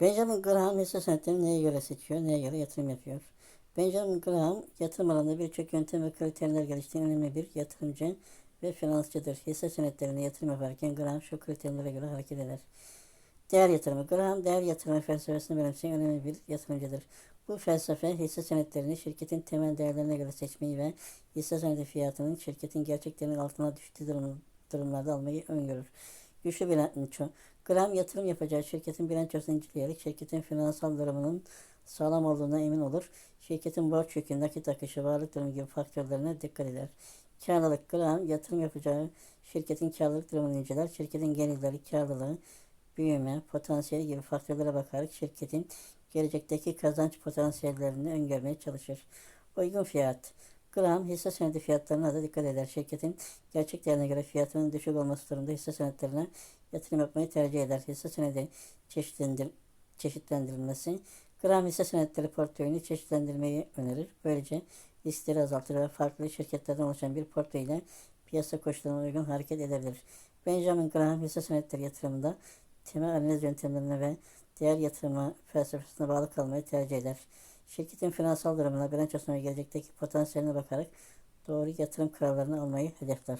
Benjamin Graham hisse senetlerini neye göre seçiyor, neye göre yatırım yapıyor? Benjamin Graham yatırım alanında birçok yöntem ve kriterler geliştiren önemli bir yatırımcı ve finansçıdır. Hisse senetlerine yatırım yaparken Graham şu kriterlere göre hareket eder. Değer yatırımı. Graham değer yatırımı felsefesini benimseyen önemli bir yatırımcıdır. Bu felsefe hisse senetlerini şirketin temel değerlerine göre seçmeyi ve hisse senedi fiyatının şirketin gerçeklerinin altına düştüğü durum, durumlarda almayı öngörür. Güçlü bilanço. Graham yatırım yapacağı şirketin bilançosunu inceleyerek şirketin finansal durumunun sağlam olduğuna emin olur. Şirketin borç yükü, nakit akışı, varlık durumu gibi faktörlerine dikkat eder. Karlılık. Graham yatırım yapacağı şirketin karlılık durumunu inceler. Şirketin gelirleri, karlılığı, büyüme, potansiyeli gibi faktörlere bakarak şirketin gelecekteki kazanç potansiyellerini öngörmeye çalışır. Uygun fiyat. Graham hisse senedi fiyatlarına da dikkat eder. Şirketin gerçek değerine göre fiyatının düşük olması durumunda hisse senetlerine yatırım yapmayı tercih eder. Hisse senedi çeşitlendir çeşitlendirilmesi. Graham hisse senetleri portföyünü çeşitlendirmeyi önerir. Böylece riskleri azaltır ve farklı şirketlerden oluşan bir portföyle piyasa koşullarına uygun hareket edebilir. Benjamin Graham hisse senetleri yatırımında temel analiz yöntemlerine ve değer yatırımı felsefesine bağlı kalmayı tercih eder. Şirketin finansal durumuna, bilançosuna gelecekteki potansiyeline bakarak doğru yatırım kararlarını almayı hedefler.